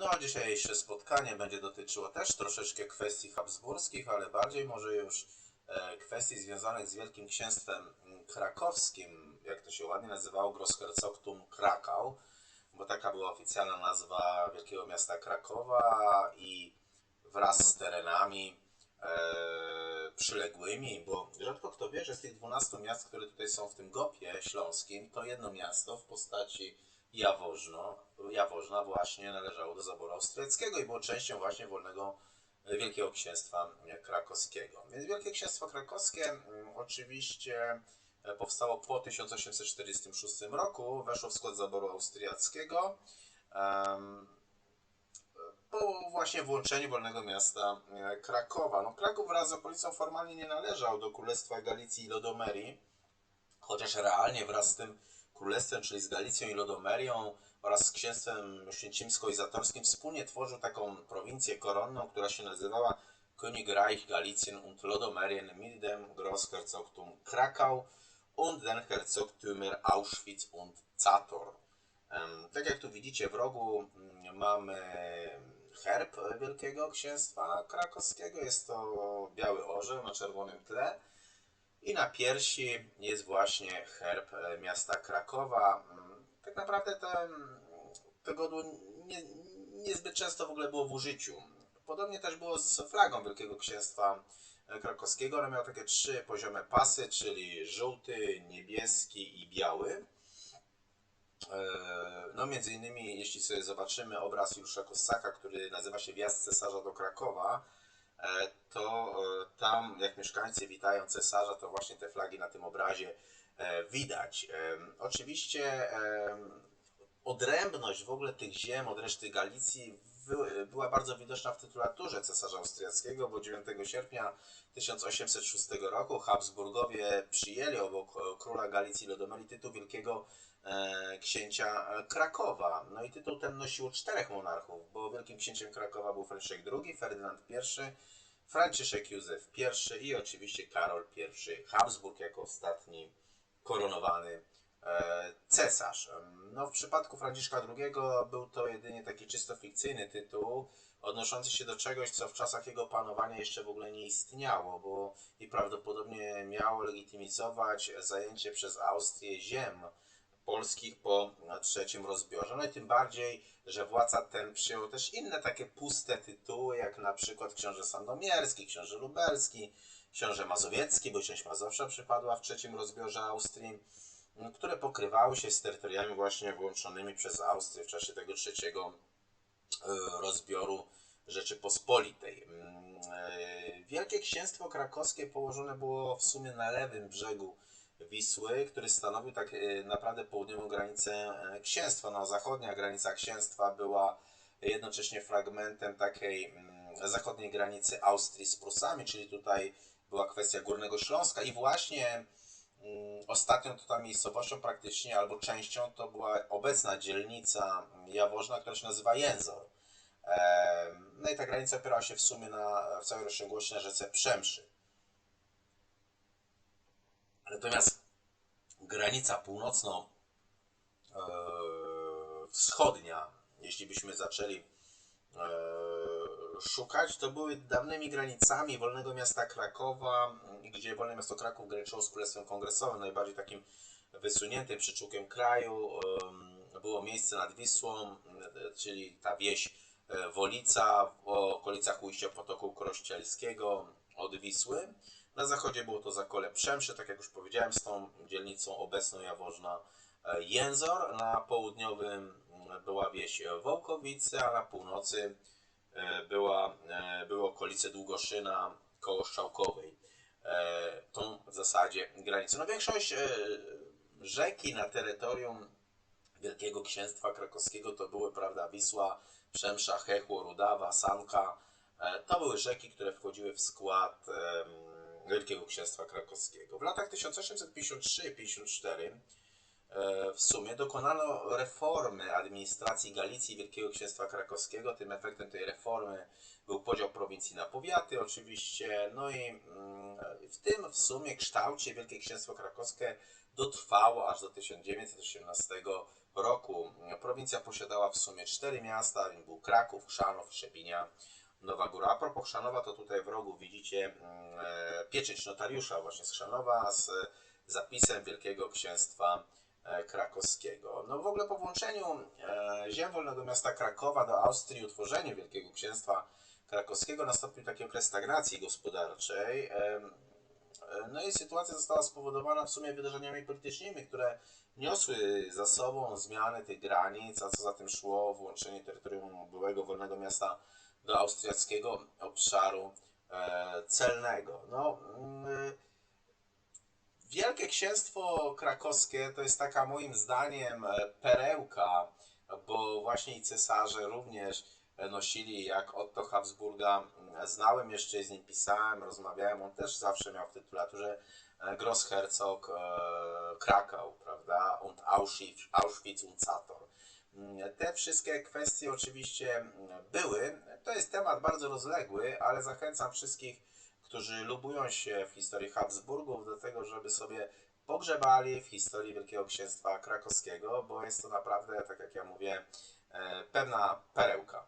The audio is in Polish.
No a dzisiejsze spotkanie będzie dotyczyło też troszeczkę kwestii habsburskich, ale bardziej może już e, kwestii związanych z Wielkim Księstwem mm, Krakowskim, jak to się ładnie nazywało, Grossherzogtum Krakau, bo taka była oficjalna nazwa wielkiego miasta Krakowa i wraz z terenami e, przyległymi, bo rzadko kto wie, że z tych 12 miast, które tutaj są w tym Gopie śląskim, to jedno miasto w postaci Jaworzno, Jaworzna właśnie należało do zaboru austriackiego i było częścią właśnie wolnego e, Wielkiego Księstwa Krakowskiego. Więc Wielkie Księstwo Krakowskie oczywiście e, powstało po 1846 roku, weszło w skład zaboru austriackiego. po właśnie włączeniu wolnego miasta e, Krakowa. No, Kraków wraz z okolicą formalnie nie należał do Królestwa Galicji i Lodomerii, chociaż realnie wraz z tym królestwem, czyli z Galicją i Lodomerią oraz z księstwem święcimsko-izatorskim wspólnie tworzył taką prowincję koronną, która się nazywała Königreich Galicien und Lodomerien mit dem Großherzogtum Krakau und den Herzogtümer Auschwitz und Zator. Tak jak tu widzicie w rogu mm, mamy herb Wielkiego Księstwa Krakowskiego. Jest to biały orzeł na czerwonym tle. I na piersi jest właśnie herb e, miasta Krakowa. Mm, Tak naprawdę ten, tego godło nie, niezbyt często w ogóle było w użyciu. Podobnie też było z flagą Wielkiego Księstwa e, Krakowskiego. Ona miała takie trzy poziome pasy, czyli żółty, niebieski i biały. E, No między innymi, jeśli sobie zobaczymy obraz Juliusza Kossaka, który nazywa się Wjazd cesarza do Krakowa, to e, tam jak mieszkańcy witają cesarza, to właśnie te flagi na tym obrazie e, widać. E, Oczywiście e, odrębność w ogóle tych ziem od reszty Galicji była bardzo widoczna w tytulaturze cesarza austriackiego, bo 9 sierpnia 1806 roku Habsburgowie przyjęli obok e, króla Galicji Lodomerii tytuł wielkiego e, księcia e, Krakowa. No i tytuł ten nosiło czterech monarchów, bo wielkim księciem Krakowa był Franciszek II, Ferdynand I, Franciszek Józef I i oczywiście Karol I Habsburg jako ostatni koronowany cesarz. Em, No, w przypadku Franciszka II był to jedynie taki czysto fikcyjny tytuł, odnoszący się do czegoś, co w czasach jego panowania jeszcze w ogóle nie istniało, bo i prawdopodobnie miało legitymizować zajęcie przez Austrię ziem polskich po trzecim rozbiorze. No i tym bardziej, że władca ten przyjął też inne takie puste tytuły, jak na przykład książę sandomierski, książę lubelski, książę mazowiecki, bo część Mazowsza przypadła w trzecim rozbiorze Austrii, które pokrywały się z terytoriami właśnie włączonymi przez Austrię w czasie tego trzeciego e, rozbioru Rzeczypospolitej. Mm, e, Wielkie Księstwo Krakowskie położone było w sumie na lewym brzegu Wisły, który stanowił tak e, naprawdę południową granicę księstwa. No, zachodnia granica księstwa była jednocześnie fragmentem takiej mm, zachodniej granicy Austrii z Prusami, czyli tutaj była kwestia Górnego Śląska i właśnie ostatnią tutaj miejscowością praktycznie albo częścią to była obecna dzielnica Jaworzna, która się nazywa Jęzor. No i ta granica opierała się w sumie na, w całej rozciągłości na rzece Przemszy. Natomiast granica północno e, jeśli byśmy zaczęli e, szukać, to były dawnymi granicami Wolnego Miasta Krakowa, gdzie Wolne Miasto Kraków graniczyło z Królestwem Kongresowym, najbardziej takim wysuniętym przyczółkiem kraju. Było miejsce nad Wisłą, czyli ta wieś e, Wolica w okolicach ujścia potoku Krościelskiego od Wisły. Na zachodzie było to Zakole Przemsze, tak jak już powiedziałem, z tą dzielnicą obecną Jaworzna e, Jęzor. Na południowym była wieś Wołkowice, a na północy była, e, były okolice Długoszyna koło Szczałkowej. E, Tą w zasadzie granicę. No większość e, rzeki na terytorium Wielkiego Księstwa Krakowskiego to były, prawda, Wisła, Przemsza, Chechło, Rudawa, Sanka. E, To były rzeki, które wchodziły w skład Wielkiego Księstwa Krakowskiego. W latach 1853-54 e, w sumie dokonano reformy administracji Galicji i Wielkiego Księstwa Krakowskiego. Tym efektem tej reformy był podział prowincji na powiaty oczywiście. No i mm, w tym w sumie kształcie Wielkie Księstwo Krakowskie dotrwało aż do 1918 roku prowincja posiadała w sumie cztery miasta, był Kraków, Chrzanów, Trzebinia, Nowa Góra. A propos Chrzanowa, to tutaj w rogu widzicie mm, e, pieczęć notariusza właśnie z Chrzanowa z zapisem Wielkiego Księstwa e, Krakowskiego. No w ogóle po włączeniu e, ziem wolnego miasta Krakowa do Austrii, utworzeniu Wielkiego Księstwa Krakowskiego nastąpił taki okres stagnacji gospodarczej. E, No i sytuacja została spowodowana w sumie wydarzeniami politycznymi, które niosły za sobą zmiany tych granic, a co za tym szło włączenie terytorium byłego wolnego miasta do austriackiego obszaru e, celnego. No, mm, Wielkie Księstwo Krakowskie to jest taka moim zdaniem e, perełka, bo właśnie i cesarze również e, nosili, jak Otto Habsburga, m, znałem jeszcze z nim, pisałem, rozmawiałem, on też zawsze miał w tytulaturze e, Grossherzog Krakau, prawda, und Auschwitz, Auschwitz und Zator. Mm, Te wszystkie kwestie oczywiście mm, były. To jest temat bardzo rozległy, ale zachęcam wszystkich, którzy lubują się w historii Habsburgów do tego, żeby sobie pogrzebali w historii Wielkiego Księstwa Krakowskiego, bo jest to naprawdę, tak jak ja mówię, e, pewna perełka.